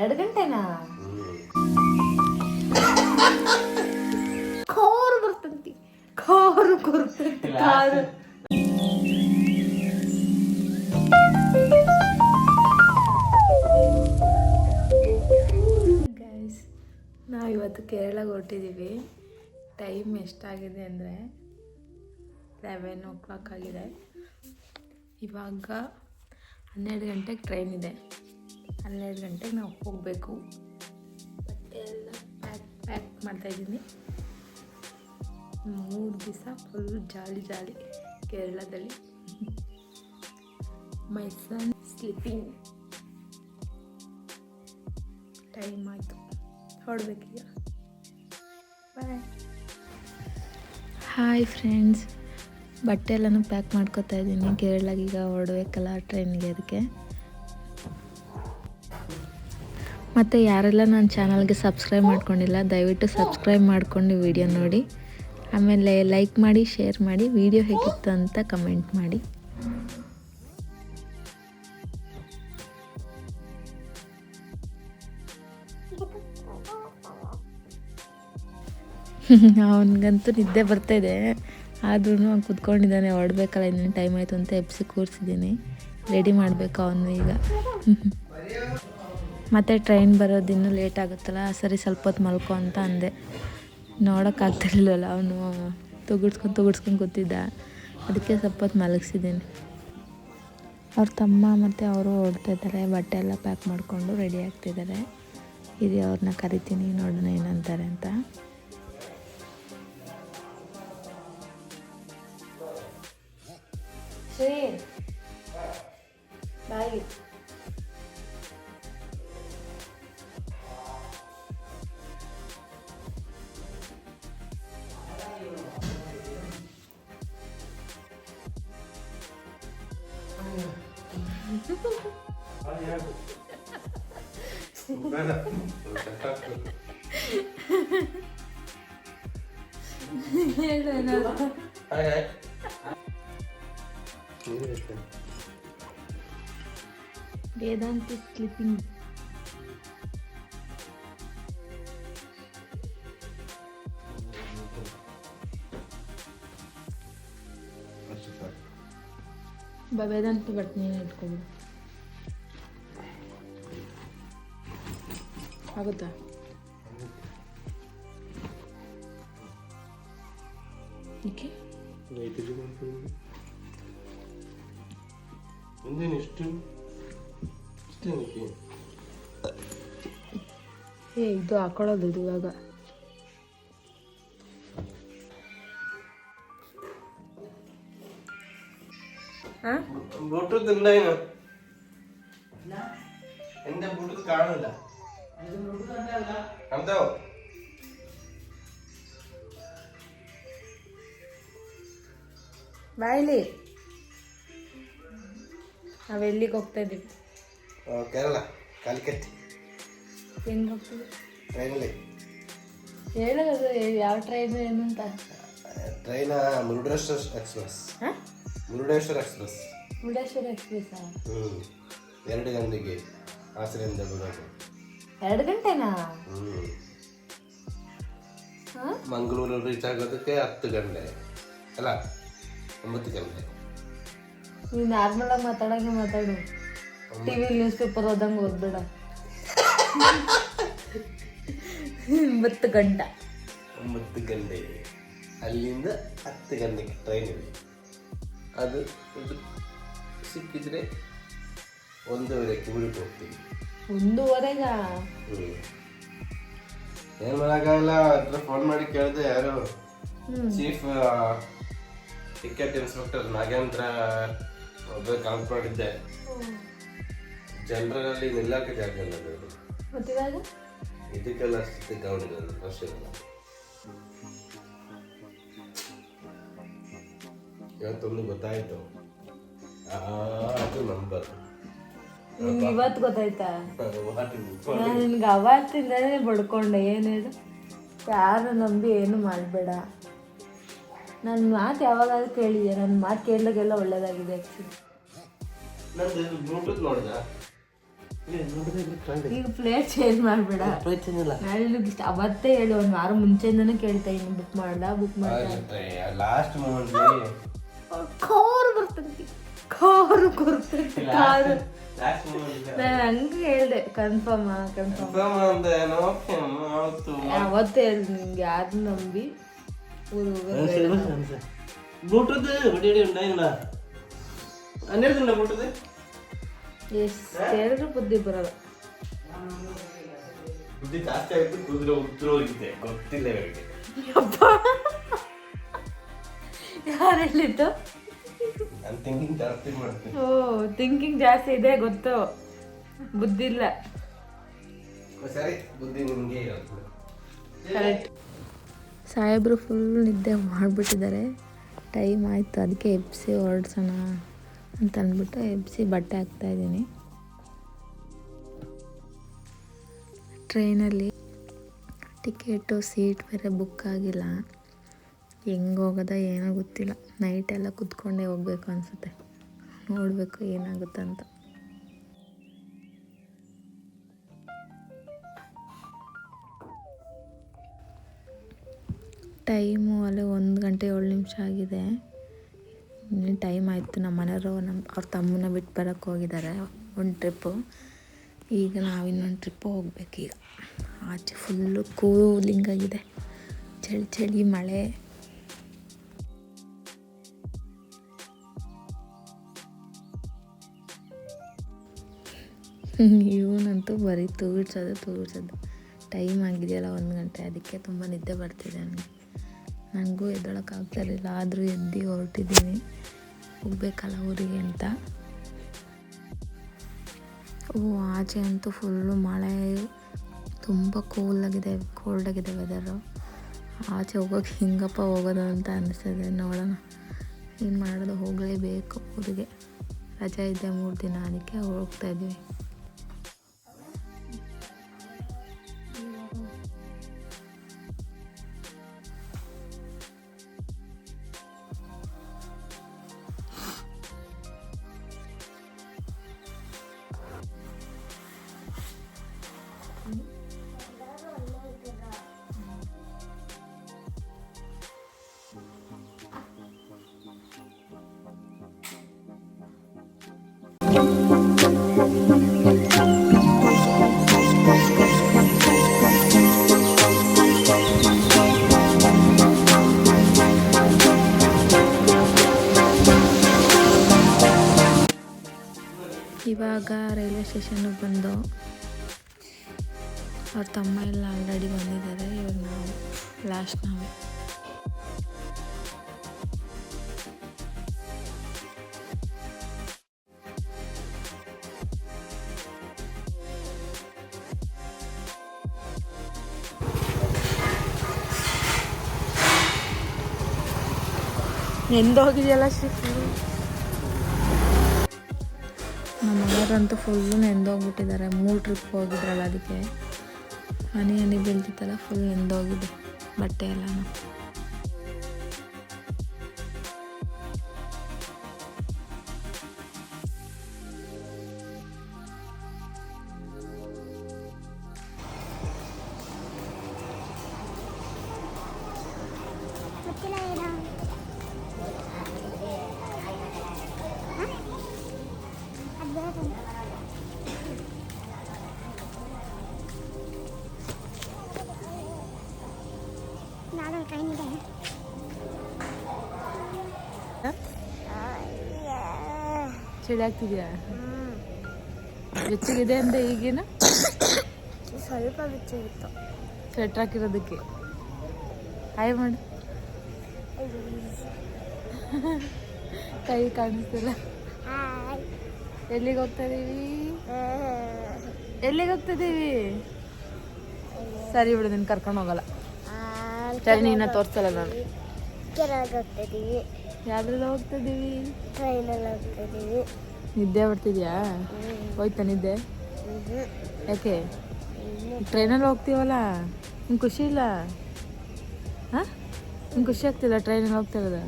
ಎರಡು ಗಂಟೆನಾ? ಖೋರು ಬರ್ತಂತಿ. ಖೋರು ಕೊರ್ತಂತಿ car. Guys ನಾವು ಇವತ್ತು ಕೇರಳಗೆ ಹೊರಟಿದ್ದೀವಿ ಟೈಮ್ ಎಷ್ಟಾಗಿದೆ ಅಂದರೆ ಲೆವೆನ್ ಓ ಕ್ಲಾಕ್ ಆಗಿದೆ. ಇವಾಗ ಹನ್ನೆರಡು ಗಂಟೆಗೆ ಟ್ರೈನ್ ಇದೆ. ಹನ್ನೆರಡು ಗಂಟೆಗೆ ನಾವು ಹೋಗಬೇಕು. ಬಟ್ಟೆ ಎಲ್ಲ ಪ್ಯಾಕ್ ಪ್ಯಾಕ್ ಮಾಡ್ತಾಯಿದ್ದೀನಿ ಮೂರು ದಿವಸ ಫುಲ್ ಜಾಲಿ ಜಾಲಿ ಕೇರಳದಲ್ಲಿ. ಮೈ ಸನ್ ಸ್ಲೀಪಿಂಗ್ ಟೈಮ್ ಆಯಿತು. ಹೊರಡ್ಬೇಕೀಗ ಬಾಯ್ ಹಾಯ್ ಫ್ರೆಂಡ್ಸ್ ಬಟ್ಟೆ ಎಲ್ಲನೂ ಪ್ಯಾಕ್ ಮಾಡ್ಕೊತಾ ಇದ್ದೀನಿ. ಕೇರಳಗೆ ಈಗ ಹೊರಡ್ಬೇಕಲ್ಲ ಟ್ರೈನಿಗೆ ಅದಕ್ಕೆ. ಮತ್ತು ಯಾರೆಲ್ಲ ನನ್ನ ಚಾನಲ್ಗೆ ಸಬ್ಸ್ಕ್ರೈಬ್ ಮಾಡ್ಕೊಂಡಿಲ್ಲ, ದಯವಿಟ್ಟು ಸಬ್ಸ್ಕ್ರೈಬ್ ಮಾಡ್ಕೊಂಡು ವಿಡಿಯೋ ನೋಡಿ. ಆಮೇಲೆ ಲೈಕ್ ಮಾಡಿ ಶೇರ್ ಮಾಡಿ, ವಿಡಿಯೋ ಹೇಗಿತ್ತು ಅಂತ ಕಮೆಂಟ್ ಮಾಡಿ. ಅವನಿಗಂತೂ ನಿದ್ದೆ ಬರ್ತಾಯಿದೆ ಆದ್ರೂ ಅವ್ನು ಕುತ್ಕೊಂಡಿದ್ದಾನೆ, ಹೊಡ್ಬೇಕಲ್ಲ, ಇನ್ನೇನು ಟೈಮ್ ಆಯಿತು ಅಂತ ಎಬ್ಸಿ ಕೂರಿಸಿದ್ದೀನಿ. ರೆಡಿ ಮಾಡಬೇಕು ಅವನು ಈಗ. ಮತ್ತು ಟ್ರೈನ್ ಬರೋದು ಇನ್ನೂ ಲೇಟ್ ಆಗುತ್ತಲ್ಲ ಸರಿ ಸ್ವಲ್ಪ ಹೊತ್ತು ಮಲ್ಕೊ ಅಂತ ಅಂದೆ. ನೋಡೋಕ್ಕಾಗ್ತಿರ್ಲಿಲ್ಲ ಅವನು ತುಗುಡ್ಸ್ಕೊಂಡು ತುಗುಡ್ಸ್ಕೊಂಡು ಕೂತಿದ್ದ. ಅದಕ್ಕೆ ಸ್ವಲ್ಪ ಹೊತ್ತು ಮಲಗಿಸಿದ್ದೀನಿ. ಅವ್ರ ತಮ್ಮ ಮತ್ತು ಅವರು ಇದ್ದಾರೆ, ಬಟ್ಟೆ ಎಲ್ಲ ಪ್ಯಾಕ್ ಮಾಡಿಕೊಂಡು ರೆಡಿ ಆಗ್ತಿದ್ದಾರೆ. ಇದು ಅವ್ರನ್ನ ಕರಿತೀನಿ, ನೋಡೋಣ ಏನಂತಾರೆ ಅಂತ. ಶ್ರೀ ಬಾಯಿ ಹೇಳು ಏನಾದ್ರು. ವೇದಾಂತಿ ಸ್ಲೀಪಿಂಗ್ ಬಾ ವೇದಾಂತಿ ಬರ್ತೀನಿ ಇಟ್ಕೊಂಡು ಆಗುತ್ತಾ ಏಕೆ ಮುಂದೇನು ಇಷ್ಟು ಇಷ್ಟೇನಕ್ಕೆ ಏ ಇದು ಹಾಕೊಳ್ಳೋದು ಇದು ಇವಾಗ ಹಾಂ ബ്ലൂടൂത്ത് ഉണ്ടായിനോ എന്റെ ബ്ലൂടൂത്ത് കാണില്ല കണ്ടോ ಬಾಯ್ಲಿ ನಾವು ಎಲ್ಲಿಗೆ ಹೋಗ್ತಾ ಇದ್ದೀವಿ ಕೇರಳ ಕಾಲಿಕಟ್ ಹೆಂಗೆ ಹೋಗ್ತೀವಿ ಟ್ರೈನಲ್ಲಿ ಹೇಳೋದು ಯಾವ ಟ್ರೈನ್ ಏನು ಅಂತ? ಟ್ರೈನ ಮುರುಡೇಶ್ವರ ಎಕ್ಸ್ಪ್ರೆಸ್ ಹಾಂ? ಮುರುಡೇಶ್ವರ ಎಕ್ಸ್ಪ್ರೆಸ್ ಮುರುಡೇಶ್ವರ ಎಕ್ಸ್ಪ್ರೆಸ್ ಹ್ಞೂ ಎರಡು ಗಂಟೆಗೆ ಹಾಸನದಿಂದ ಬರೋದು. ಎರಡು ಗಂಟೆನಾ? ಹ್ಞೂ ಮಂಗಳೂರು ರೀಚ್ ಆಗೋದಕ್ಕೆ ಹತ್ತು ಗಂಟೆ. ಅಲ್ಲ ಒಂಬತ್ತು ಗಂಟೆ. ನೀವು ನಾರ್ಮಲಾಗಿ ಮಾತಾಡಂಗೆ ಮಾತಾಡು. ಟಿವಿ ನ್ಯೂಸ್ ಪೇಪರ್ ಓದಂಗೆ ಓದ್ಬೇಡ. ಒಂಬತ್ತು ಗಂಟೆ. ಒಂಬತ್ತು ಗಂಟೆ. ಅಲ್ಲಿಂದ ಹತ್ತು ಗಂಟೆಗೆ ಟ್ರೈನ್ ಇದೆ ಅದು ಇದು ಸಿಕ್ಕಿದ್ರೆ ಒಂದೂವರೆಗೆ ಊರಿಗೆ ಹೋಗ್ತೀವಿ ಒಂದೂವರೆಗ? ಏನು ಮಾಡೋಕ್ಕಾಗಲ್ಲ ಹತ್ರ ಫೋನ್ ಮಾಡಿ ಕೇಳಿದೆ ಯಾರು? ಚೀಫ್ ಟಿಕೆಟ್ ಇನ್ಸ್ಪೆಕ್ಟರ್ ನಾಗೇಂದ್ರ ಒಬ್ಬ ಕಾಲ್ ಮಾಡಿದ್ದೆ ಜನರಲ್ಲಿ ನಿಲ್ಲಕ್ಕೆ ಜಾಗ ಇಲ್ಲ ಅದು. ಮತ್ತಿವಾಗ ಇದಕ್ಕೆಲ್ಲ ಸ್ಥಿತಿ ಗೌಡ್ ಇರೋದು ರಶ್ ಇರಲ್ಲ ಇವತ್ತೊಂದು ಗೊತ್ತಾಯ್ತು. ಅದು ನಂಬರ್. ನಿಮ್ಗೆ ಇವತ್ತು ಗೊತ್ತಾಯ್ತಾ? ನಾನು ನಿನ್ಗೆ ಅವತ್ತಿಂದನೇ ಬಡ್ಕೊಂಡೆ ಏನೇನು ಯಾರು ನಂಬಿ ಏನು ಮಾಡಬೇಡ. ನನ್ನ ಮಾತು ಯಾವಾಗಾದ್ರೂ ಕೇಳಿದೆ ನನ್ನ ಮಾತು ಕೇಳಿದಾಗೆಲ್ಲ ಒಳ್ಳೇದಾಗಿದೆ ಆ್ಯಕ್ಚುಲಿ ನಂದು ಬ್ಲೂಟೂತ್ ನೋಡ್ದ ಈಗ ಪ್ಲೇಟ್ ಚೇಂಜ್ ಮಾಡಬೇಡ. ಇಷ್ಟ ಅವತ್ತೇ ಹೇಳಿ ಒಂದು ವಾರ ಮುಂಚೆಯಿಂದನೇ ಕೇಳ್ತಾ ಇದ್ದೀನಿ ಬುಕ್ ಮಾಡ್ದ ಬುಕ್ ಮಾಡ್ದ ಲಾಸ್ಟ್ ಮೂಮೆಂಟ್ ಕಾರು ಬರ್ತಂತಿ ಕಾರು ಕೊರ್ತಂತಿ ಕಾರು. ನಾನು ಹಂಗೆ ಹೇಳ್ದೆ ಕನ್ಫರ್ಮ್ ಕನ್ಫರ್ಮ್ ಅವತ್ತೇ ಹೇಳ್ದೆ ನಿಮ್ಗೆ ಯಾರು ನಂಬಿ. ಊರು ಬ್ಲೂಟೂತ್ ಹೊಡಿ ഉണ്ടായില്ല ಅನ್ನಿರ್ದಿಲ್ಲ ಬ್ಲೂಟೂತ್ ಎಷ್ಟು ಹೇಳಿದ್ರು ಬುದ್ಧಿ ಬರಲ್ಲ ಬುದ್ಧಿ ಜಾಸ್ತಿ ಆಯ್ತು ಕುದುರೆ ಉತ್ತರ ಹೋಗಿದೆ ಗೊತ್ತಿಲ್ಲ ಇವರಿಗೆ ಯಾರು ಹೇಳಿದ್ದು ನಾನು ಥಿಂಕಿಂಗ್ ಜಾಸ್ತಿ ಮಾಡ್ತೀನಿ ಓ ಥಿಂಕಿಂಗ್ ಜಾಸ್ತಿ ಇದೆ ಗೊತ್ತು ಬುದ್ಧಿ ಇಲ್ಲ ಸರಿ ಬುದ್ಧಿ ನಿಮಗೆ ಇರೋದು ಕರೆಕ್ಟ್ ಸಾಹೇಬರು ಫುಲ್ ನಿದ್ದೆ ಮಾಡಿಬಿಟ್ಟಿದ್ದಾರೆ. ಟೈಮ್ ಆಯಿತು ಅದಕ್ಕೆ ಎಬ್ಸಿ ಹೊರಡ್ಸೋಣ ಅಂತ ಅಂದ್ಬಿಟ್ಟು ಎಬ್ಸಿ ಬಟ್ಟೆ ಹಾಕ್ತಾಯಿದ್ದೀನಿ ಟ್ರೈನಲ್ಲಿ ಟಿಕೆಟು ಸೀಟ್ ಬೇರೆ ಬುಕ್ ಆಗಿಲ್ಲ. ಹೆಂಗೆ ಹೋಗೋದ ಏನೋ ಗೊತ್ತಿಲ್ಲ. ನೈಟೆಲ್ಲ ಕುತ್ಕೊಂಡೇ ಹೋಗ್ಬೇಕು ಅನಿಸುತ್ತೆ. ನೋಡಬೇಕು ಏನಾಗುತ್ತೆ ಟೈಮು ಅಲ್ಲೇ ಒಂದು ಗಂಟೆ ಏಳು ನಿಮಿಷ ಆಗಿದೆ. ಇನ್ನೇನು ಟೈಮ್ ಆಯಿತು ನಮ್ಮ ಮನೆಯವರು, ನಮ್ಮ ಅವ್ರ ತಮ್ಮನ ಬಿಟ್ಟು ಬರೋಕ್ಕೆ ಹೋಗಿದ್ದಾರೆ ಒಂದು ಟ್ರಿಪ್ಪು. ಈಗ ನಾವು ಇನ್ನೊಂದು ಟ್ರಿಪ್ಪು ಹೋಗ್ಬೇಕೀಗ ಆಚೆ ಫುಲ್ಲು ಕೂಲಿಂಗ್ ಆಗಿದೆ. ಚಳಿ ಚಳಿ ಮಳೆ. ಇವನಂತೂ ಬರೀ ತೂಗಿಡ್ಸೋದು ತೂಗಿಡ್ಸೋದು ಟೈಮ್ ಆಗಿದೆಯಲ್ಲ ಒಂದು ಗಂಟೆ, ಅದಕ್ಕೆ ತುಂಬ ನಿದ್ದೆ ಬರ್ತಿದೆ ನನಗೆ. ನನಗೂ ಎದ್ದೊಳಕ್ಕಾಗ್ತಾಯಿರಲಿಲ್ಲ ಆದರೂ ಎದ್ದು ಹೊರಟಿದ್ದೀನಿ. ಹೋಗ್ಬೇಕಲ್ಲ ಊರಿಗೆ ಅಂತ. ಓ, ಆಚೆ ಅಂತೂ ಫುಲ್ಲು ಮಳೆ. ತುಂಬ ಕೂಲಾಗಿದೆ ಕೋಲ್ಡಾಗಿದೆ ವೆದರು ಆಚೆ ಹೋಗೋಕೆ ಹಿಂಗಪ್ಪ ಹೋಗೋದು ಅಂತ ಅನಿಸ್ತದೆ ನೋಡೋಣ. ಏನು ಮಾಡೋದು, ಹೋಗಲೇಬೇಕು ಊರಿಗೆ. ರಜೆ ಇದೆ ಮೂರು ದಿನ, ಅದಕ್ಕೆ ಹೋಗ್ತಾ ಇವಾಗ ರೈಲ್ವೆ ಸ್ಟೇಷನ್ಗೆ ಬಂದು ಅವ್ರ ತಮ್ಮ ಎಲ್ಲ ಆಲ್ರೆಡಿ ಬಂದಿದ್ದಾರೆ. ಇವಾಗ ನಾವು ಲಾಸ್ಟ್ ನಾವೇ. ಎಂದೋಗಿದೆಯಲ್ಲ ಶ್ರೀ ಮನೆಯವರಂತೂ ಫುಲ್ಲು ನೆಂದೋಗ್ಬಿಟ್ಟಿದ್ದಾರೆ. ಮೂರು ಟ್ರಿಪ್ ಹೋಗಿದ್ರಲ್ಲ ಅದಕ್ಕೆ. ಹನಿ ಹನಿ ಬೀಳ್ತಿತ್ತಲ್ಲ ಫುಲ್ ನೆಂದೋಗಿದೆ. ಬಟ್ಟೆ ಎಲ್ಲನೂ. ಚಳಿ ಆಗ್ತಿದ್ಯಾ ಬೆಚ್ಚಗಿದೆ ಅಂದ್ರೆ ಈಗೇನು? ಸ್ವಲ್ಪ ಬೆಚ್ಚಗಿತ್ತು. ಸ್ವೆಟರ್ ಹಾಕಿರೋದಕ್ಕೆ. ಹಾಯ್ ಮಾಡು. ಕೈ ಕಾಣಿಸ್ತಿಲ್ಲ. ಎಲ್ಲಿಗೆ ಹೋಗ್ತಾ ಇದೀವಿ? ಎಲ್ಲಿಗೆ ಹೋಗ್ತಾ ಇದೀವಿ? ಸರಿ ಬಿಡು ನಿನ್ ಕರ್ಕೊಂಡು ಹೋಗಲ್ಲ. ಸರಿ ನೀನ ತೋರ್ಸಲ್ಲ ನಾನು. ಕೆಳಗೆ ಯಾವ್ದ್ರಲ್ಲಿ ಹೋಗ್ತಾ ಇದೀವಿ ಟ್ರೈನಲ್ಲಿ ಹೋಗ್ತಿದ್ದೀವಿ. ನಿದ್ದೆ ಬರ್ತಿದ್ಯಾ? ಹೋಯ್ತಾ ನಿದ್ದೆ? ಯಾಕೆ? ಟ್ರೈನಲ್ಲಿ ಹೋಗ್ತೀವಲ್ಲ? ನಿಂಗೆ ಖುಷಿ ಇಲ್ಲ? ಹಾಂ? ನಿಂಗೆ ಖುಷಿ ಆಗ್ತಿಲ್ಲ ಟ್ರೈನಲ್ಲಿ ಹೋಗ್ತಾ ಇರೋದು?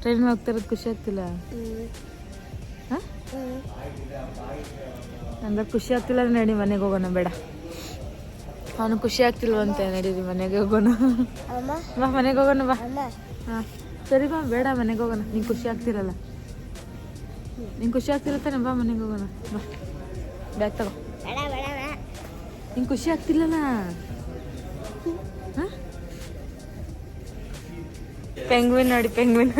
ಟ್ರೈನಲ್ಲಿ ಹೋಗ್ತಾ ಇರೋದು ಖುಷಿ ಆಗ್ತಿಲ್ಲ? ಹಾಂ? ಅಂದ್ರೆ ಖುಷಿ ಆಗ್ತಿಲ್ಲ ಅಂದ್ರೆ ನಡಿ ಮನೆಗೆ ಹೋಗೋಣ ಬೇಡ. ಅವನು ಖುಷಿ ಆಗ್ತಿಲ್ವಂತೆ ನಡೀರಿ ಮನೆಗೆ ಹೋಗೋಣ. ಬಾ ಮನೆಗೆ ಹೋಗೋಣ ಬಾ. ಹಾಂ. ಸರಿ ಬಾ ಬೇಡ ಮನೆಗೆ ಹೋಗೋಣ. ನಿಂಗೆ ಖುಷಿ ಆಗ್ತಿರಲ್ಲ. ನಿಂಗೆ ಖುಷಿ ಆಗ್ತಿರತ್ತಾನೆ ಬಾ ಮನೆಗೆ ಹೋಗೋಣ. ಬಾ. ಬ್ಯಾಗ್ ತಗೋ. ಬೇಡ ಬೇಡ ಬೇಡ. ನಿಂಗೆ ಖುಷಿ ಆಗ್ತಿಲ್ಲಲ್ಲ ಪೆಂಗ್ವಿನ್ ನೋಡಿ ಪೆಂಗ್ವಿನ್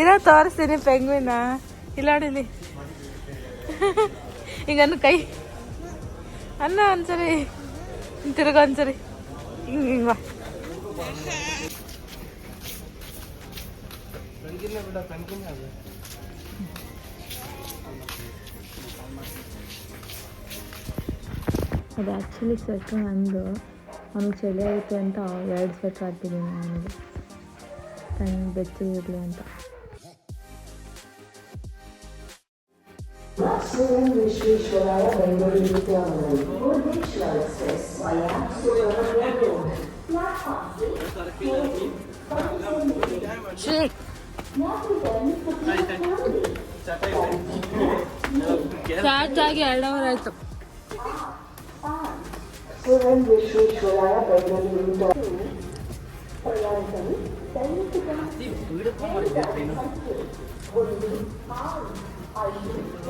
ಇರೋ ತೋರಿಸ್ತೀನಿ ಪೆಂಗ್ವಿನ ಇಲ್ಲ ನೋಡಿಲಿ ಈಗ ಅನ್ನ ಕೈ ಅನ್ನ ಒಂದ್ಸರಿ. ತಿರ್ಗ ಒಂದ್ಸರಿ ಹಿಂಗೆ ಹಿಂಗೆ ಬಾ ಅದು ಆ್ಯಕ್ಚುಲಿ ಸ್ವೆಟ್ರ್ ನಂದು ಅವನಿಗೆ ಚಳಿ ಆಗುತ್ತೆ ಅಂತ ಎರಡು ಸ್ವೆಟ್ರ್ ಹಾಕಿದ್ದೀನಿ ಅವನಿಗೆ ತಣ್ಣ ಬೆಚ್ಚಗಿರಲಿ ಅಂತ 수행 미시쇼라의 맹물을 유대하는 홀리쇼에서 와야 수행을 하고 실 చాటాగి అడవరాయితో సురేన్ విశ్వేశ్వరాయ బయలుదేరుతో ప్రయాణించని దైనిక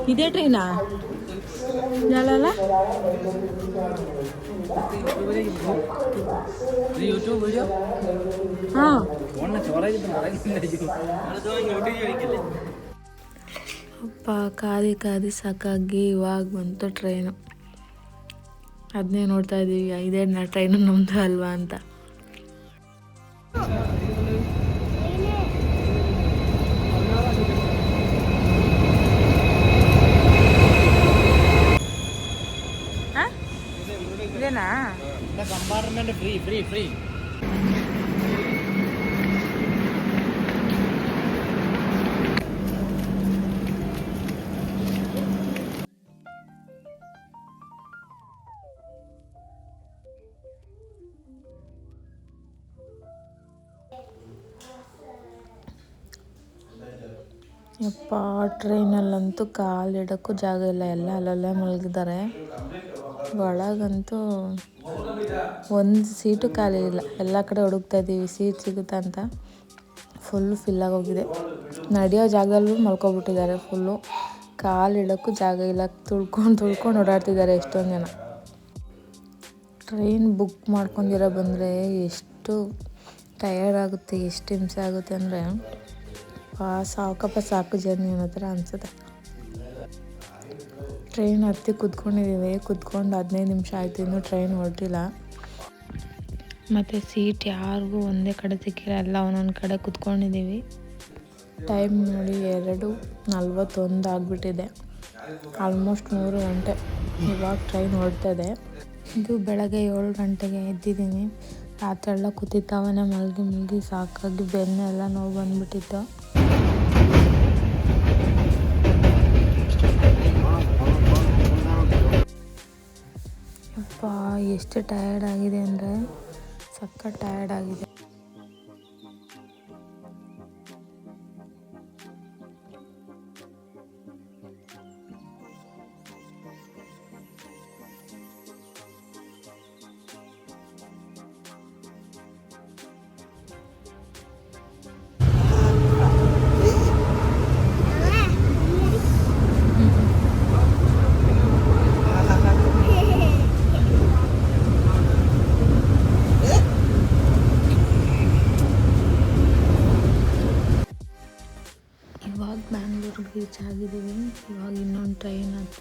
ಇದೇ ಟ್ರೈನಾ ಅಲ್ಲ ಹಾಂ. ಅಪ್ಪ ಕಾದಿ ಕಾದಿ ಸಾಕಾಗಿ ಇವಾಗ ಬಂತು ಟ್ರೈನು ಅದನ್ನೇ ನೋಡ್ತಾ ಇದ್ದೀವಿ ಇದೇ ನಾ ಟ್ರೈನು ನಮ್ದು ಅಲ್ವಾ ಅಂತ. ಫ್ರೀ ಫ್ರೀ ಫ್ರೀ ಯಪ್ಪ ಟ್ರೈನಲ್ಲಂತೂ ಕಾಲಿಡೋಕ್ಕೂ ಜಾಗ ಇಲ್ಲ. ಎಲ್ಲ ಅಲ್ಲಲ್ಲೇ ಮಲಗಿದ್ದಾರೆ ಒಳಗಂತೂ ಒಂದು ಸೀಟು ಖಾಲಿ ಇಲ್ಲ. ಎಲ್ಲ ಕಡೆ ಹುಡುಕ್ತಾ ಇದ್ದೀವಿ ಸೀಟ್ ಸಿಗುತ್ತಾ ಅಂತ. ಫುಲ್ಲು ಫಿಲ್ಲಾಗಿ ಹೋಗಿದೆ. ನಡೆಯೋ ಜಾಗದಲ್ಲೂ ಮಲ್ಕೊಬಿಟ್ಟಿದ್ದಾರೆ ಫುಲ್ಲು ಕಾಲು ಕಾಲಿಡೋಕ್ಕೂ ಜಾಗ ಇಲ್ಲ. ತುಳ್ಕೊಂಡು ತುಳ್ಕೊಂಡು ಓಡಾಡ್ತಿದ್ದಾರೆ ಎಷ್ಟೊಂದು ಜನ. ಟ್ರೈನ್ ಬುಕ್ ಮಾಡ್ಕೊಂಡಿರೋ ಬಂದರೆ ಎಷ್ಟು ಟಯರ್ಡ್ ಆಗುತ್ತೆ, ಎಷ್ಟು ಹಿಂಸೆ ಆಗುತ್ತೆ ಅಂದರೆ ಸಾಕಪ್ಪ ಸಾಕು ಜರ್ನಿ ಅನ್ನೋ ಥರ ಅನಿಸುತ್ತೆ. ಟ್ರೈನ್ ಹತ್ತಿ ಕುತ್ಕೊಂಡಿದ್ದೀವಿ ಕುತ್ಕೊಂಡು ಹದಿನೈದು ನಿಮಿಷ ಆಯಿತು. ಇನ್ನೂ ಟ್ರೈನ್ ಹೊರಟಿಲ್ಲ. ಮತ್ತು ಸೀಟ್ ಯಾರಿಗೂ ಒಂದೇ ಕಡೆ ಸಿಕ್ಕಿಲ್ಲ. ಎಲ್ಲ ಒಂದೊಂದು ಕಡೆ ಕುತ್ಕೊಂಡಿದ್ದೀವಿ ಟೈಮ್ ನೋಡಿ ಎರಡು ನಲ್ವತ್ತೊಂದು ಆಗಿಬಿಟ್ಟಿದೆ. ಆಲ್ಮೋಸ್ಟ್ ಮೂರು ಗಂಟೆ. ಇವಾಗ ಟ್ರೈನ್ ಹೊರಡ್ತದೆ ಇದು ಬೆಳಗ್ಗೆ ಏಳು ಗಂಟೆಗೆ ಎದ್ದಿದ್ದೀನಿ. ರಾತ್ರಿ ಎಲ್ಲ ಕೂತಿದ್ದಾವನೆ ಮಲಗಿ ಮಲಗಿ ಸಾಕಾಗಿ ಬೆನ್ನೆಲ್ಲ ನೋವು ಬಂದ್ಬಿಟ್ಟಿತ್ತು. ಎಷ್ಟು ಟಯರ್ಡ್ ಆಗಿದೆ ಅಂದರೆ ಸಖತ್ ಟಯರ್ಡ್ ಆಗಿದೆ.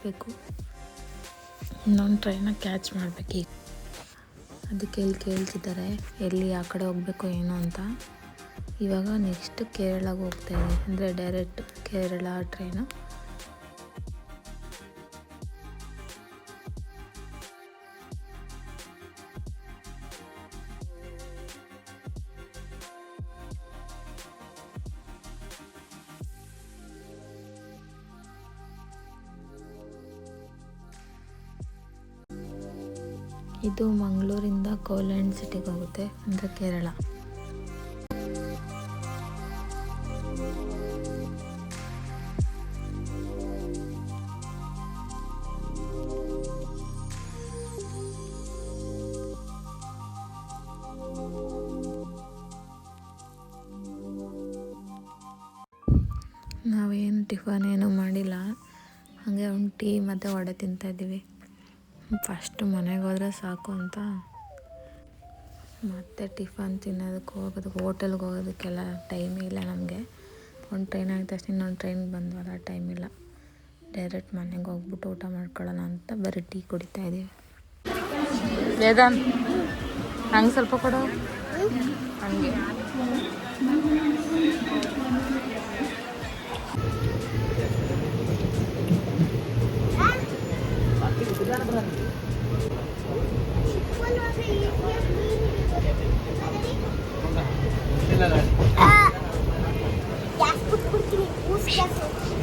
ಹತ್ತಬೇಕು ಇನ್ನೊಂದು ಟ್ರೈನ ಕ್ಯಾಚ್ ಮಾಡಬೇಕು ಈಗ. ಅದಕ್ಕೆ ಎಲ್ಲಿ ಕೇಳ್ತಿದ್ದಾರೆ, ಎಲ್ಲಿ ಆ ಕಡೆ ಹೋಗಬೇಕು ಏನು ಅಂತ. ಇವಾಗ ನೆಕ್ಸ್ಟ್ ಕೇರಳಗೆ ಇದೆ ಅಂದರೆ ಡೈರೆಕ್ಟ್ ಕೇರಳ ಟ್ರೈನು ಇದು ಮಂಗಳೂರಿಂದ ಕೋಲ್ಯಾಂಡ್ ಸಿಟಿಗೆ ಹೋಗುತ್ತೆ ಅಂದರೆ ಕೇರಳ. ನಾವೇನು ಟಿಫನ್ ಏನೂ ಮಾಡಿಲ್ಲ, ಹಾಗೆ ಒಂದು ಟೀ ಮತ್ತು ವಡೆ ತಿಂತಾಯಿದ್ದೀವಿ ಫಸ್ಟ್ ಮನೆಗೆ ಹೋದರೆ ಸಾಕು ಅಂತ. ಮತ್ತೆ ಟಿಫನ್ ತಿನ್ನೋದಕ್ಕೆ ಹೋಗೋದಕ್ಕೆ, ಹೋಟೆಲ್ಗೆ ಹೋಗೋದಕ್ಕೆಲ್ಲ ಟೈಮೇ ಇಲ್ಲ ನಮಗೆ. ಒಂದು ಟ್ರೈನ್ ಆಗಿದ ತಕ್ಷಣ ಇನ್ನೊಂದು ಟ್ರೈನ್ ಬಂದ್ವಲ್ಲ ಟೈಮ್ ಇಲ್ಲ. ಡೈರೆಕ್ಟ್ ಮನೆಗೆ ಹೋಗ್ಬಿಟ್ಟು ಊಟ ಮಾಡ್ಕೊಳ್ಳೋಣ ಅಂತ ಬರೀ ಟೀ ಕುಡಿತಾ ಇದ್ದೀವಿ ಹಂಗೆ ಸ್ವಲ್ಪ ಕೊಡು. ಹಂಗೆ.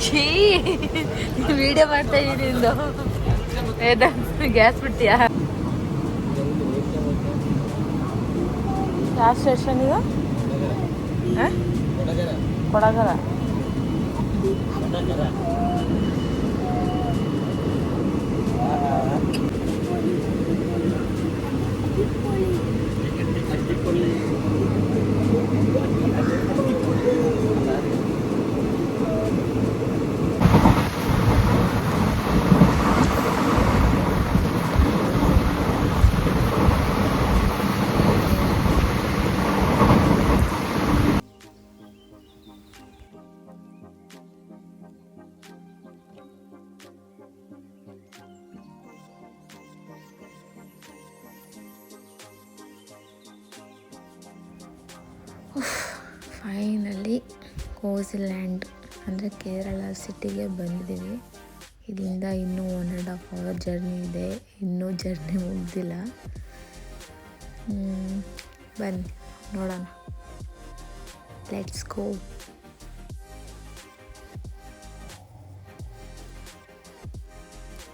ಛೀ ವಿಡಿಯೋ ಮಾಡ್ತಾ ಇದ್ದೀನಿ ಇಂದು. ವೇದಾನ್ ಗ್ಯಾಸ್ ಬಿಡ್ತೀಯಾ? ಯಾವ ಸ್ಟೇಷನ್ ಇದು? ಹಾಂ? ಕೊಡಗರ. Adipoli. Adipoli. Adipoli. Finally Koyilandy ಅಂದರೆ ಕೇರಳ ಸಿಟಿಗೆ ಬಂದಿದ್ದೀವಿ. ಇಲ್ಲಿಂದ ಇನ್ನೂ one and half hour journey ಇದೆ. ಇನ್ನೂ ಜರ್ನಿ ಮುಗ್ದಿಲ್ಲ. ಬನ್ನಿ, ನೋಡೋಣ. ಲೆಟ್ಸ್ ಗೋ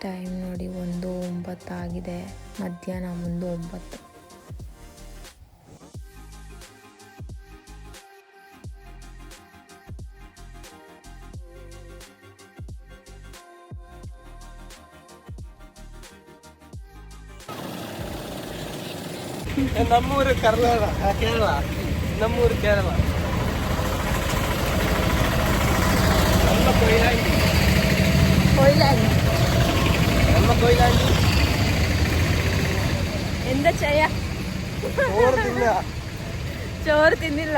ಟೈಮ್ ನೋಡಿ ಒಂದು ಒಂಬತ್ತಾಗಿದೆ. ಮಧ್ಯಾಹ್ನ ಒಂದು ಒಂಬತ್ತು. ನಮ್ಮೂರು ಕರ್ನಾಟಕ ಆ, ಕೇರಳ ನಮ್ಮೂರು ಕೇರಳ ನಮ್ಮ ಕೊಯ್ಲಾಂಡಿ കൊയിലായി ನಮ್ಮ ಕೊಯ್ಲಾಂಡಿ എന്താ ചെയ്യാ ചോറ് തിന്നുക ചോറ് തിന്നില്ല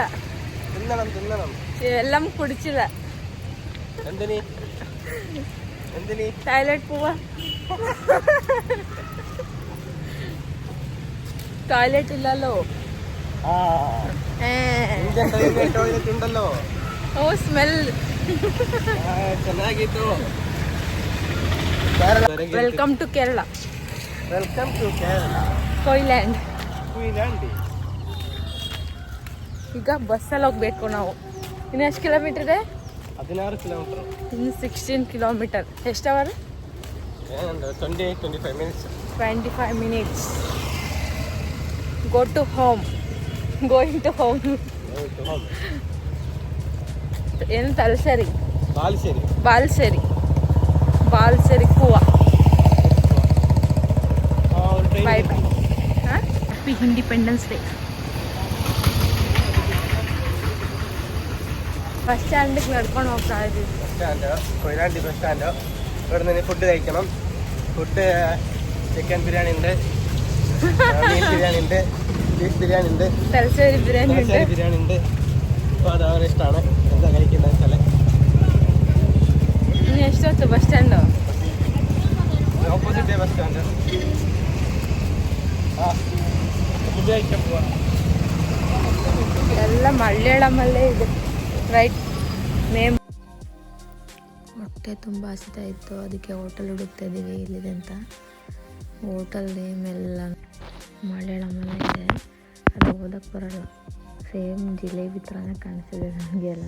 തിന്നണം തിന്നണം വെള്ളം കുടിച്ചില്ല എന്തിനി എന്തിനി ടോയ്ലറ്റ് പോവാ టాయిలెట్ ఇళ్ళలో ಟಾಯ್ಲೆಟ್ ಉಂಟಲ್ಲೋ? ಓ ಸ್ಮೆಲ್. ಚೆನ್ನಾಗಿತ್ತು. Welcome to Kerala. Welcome to Kerala. Koyilandy. Koyilandy. ಈಗ ಬಸ್ಸಲ್ಲಿ ಹೋಗ್ಬೇಕು ನಾವು. ಇನ್ನು ಎಷ್ಟು ಕಿಲೋಮೀಟರ್ ಇದೆ? ಹದಿನಾರು ಕಿಲೋಮೀಟರ್. ಇನ್ನು ಸಿಕ್ಸ್ಟೀನ್ ಕಿಲೋಮೀಟರ್. ಎಷ್ಟು hour? Twenty twenty five minutes twenty five minutes. go to home going to home ಏನು ತಲಸರಿ ಬಾಲಿಸೇರಿ ಬಾಲ್ಸೇರಿ ಬಾಲ್ಸೇರಿ ಕೂವ bye bye happy independence day bus ಸ್ಟ್ಯಾಂಡಿಗೆ ನಡ್ಕೊಂಡು ಹೋಗ್ತಾ ಇದ್ದೀವಿ bus stand Koyilandy bus stand ഇവിടെ നിന്ന് ഫുഡ് കഴിക്കണം ഫുഡ് ചിക്കൻ ബിരിയാണി ഉണ്ട് മീൻ ബിരിയാണി ഉണ്ട് ബീഫ് ബിരിയാണി ഉണ്ട് തലശ്ശേരി ബിരിയാണി ഉണ്ട് തലശ്ശേരി ബിരിയാണി ഉണ്ട് അപ്പോൾ അത് അവരെ ഇഷ്ടമാണ് എന്താ കഴിക്കുന്നത് വെച്ചാൽ ಇನ್ನು ಎಷ್ಟೊತ್ತು bus stand opposite bus stand ആ ഫുഡ് കഴിക്കാൻ പോവാം ಎಲ್ಲ ಮಳ್ಳೇಳಮಲ್ಲೇ ಇದೆ ರೈಟ್ ನೇಮ್ ಹೊಟ್ಟೆ ತುಂಬ ಹಸಿತಾ ಇತ್ತು ಅದಕ್ಕೆ ಹೋಟೆಲ್ ಹುಡುಕ್ತಾ ಇದ್ದೀವಿ ಇಲ್ಲಿದೆ ಅಂತ ಹೋಟೆಲ್ ನೇಮ್ ಎಲ್ಲ ಮಳ್ಳೇಳಮಲ್ಲೇ ಇದೆ ಅದು ಓದಕ್ಕೆ ಬರಲ್ಲ. ಸೇಮ್ ಜಿಲೇಬಿ ಥರನೇ ಕಾಣಿಸಿದೆ ನನಗೆ ಎಲ್ಲ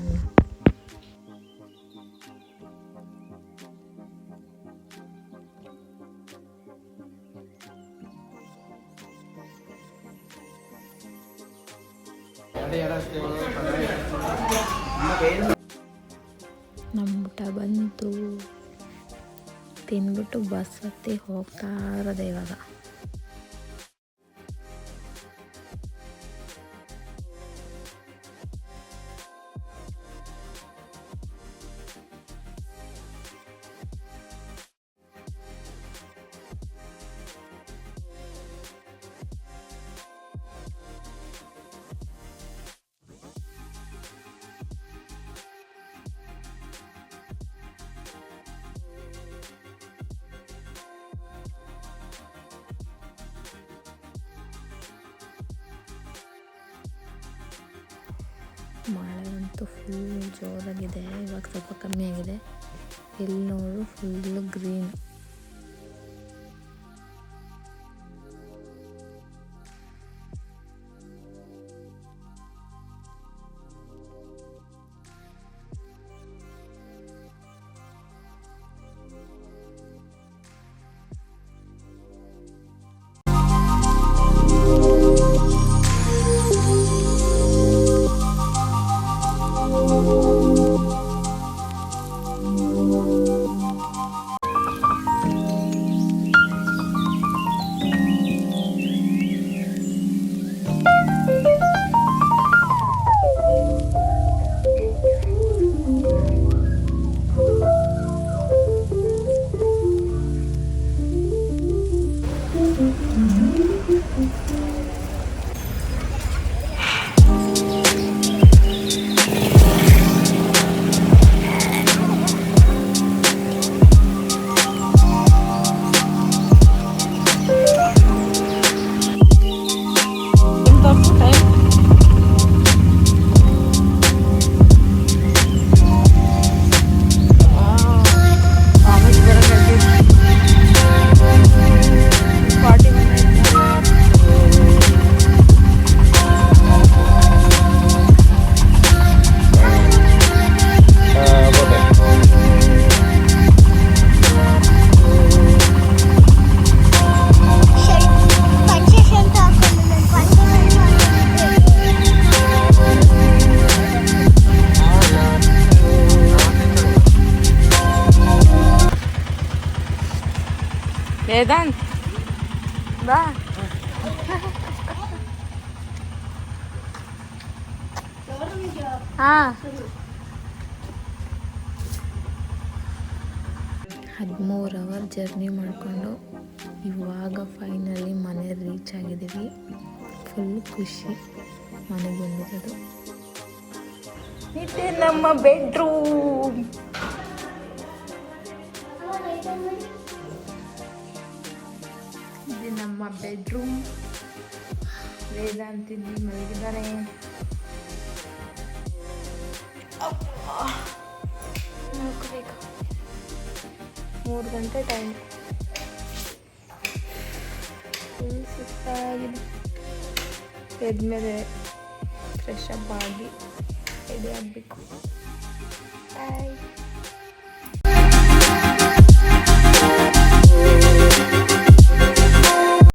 ನಮ್ಮ ಊಟ ಬಂತು. ತಿಂದ್ಬಿಟ್ಟು ಬಸ್ ಹತ್ತಿ ಹೋಗ್ತಾ ಇವಾಗ. ಮಳೆ ಅಂತೂ ಫುಲ್ ಜೋರಾಗಿದೆ ಇವಾಗ ಸ್ವಲ್ಪ ಕಮ್ಮಿ ಆಗಿದೆ. ಎಲ್ಲಿ ನೋಡು ಫುಲ್ಲು ಗ್ರೀನ್ ಆಗಿದ್ದೀವಿ ಫುಲ್ ಖುಷಿ ಮನೆಗೆ ಬಂದಿರೋದು. ಇದೆ ನಮ್ಮ ಬೆಡ್ರೂಮ್ ಇದೆ ನಮ್ಮ ಬೆಡ್ರೂಮ್ ವೇದಾಂತ್ ಇಲ್ಲಿ ಮಲಗಿದ್ದಾರೆ. ನೋಡ್ಕೋಬೇಕು ಮೂರು ಗಂಟೆ ಟೈಮ್ ಸುಸ್ತಾಗಿದೆ ಎದ್ಮೇಲೆ ಫ್ರೆಶ್ ಅಪ್ ಆಗಿ ರೆಡಿ ಆಗಬೇಕು. ಬಾಯ್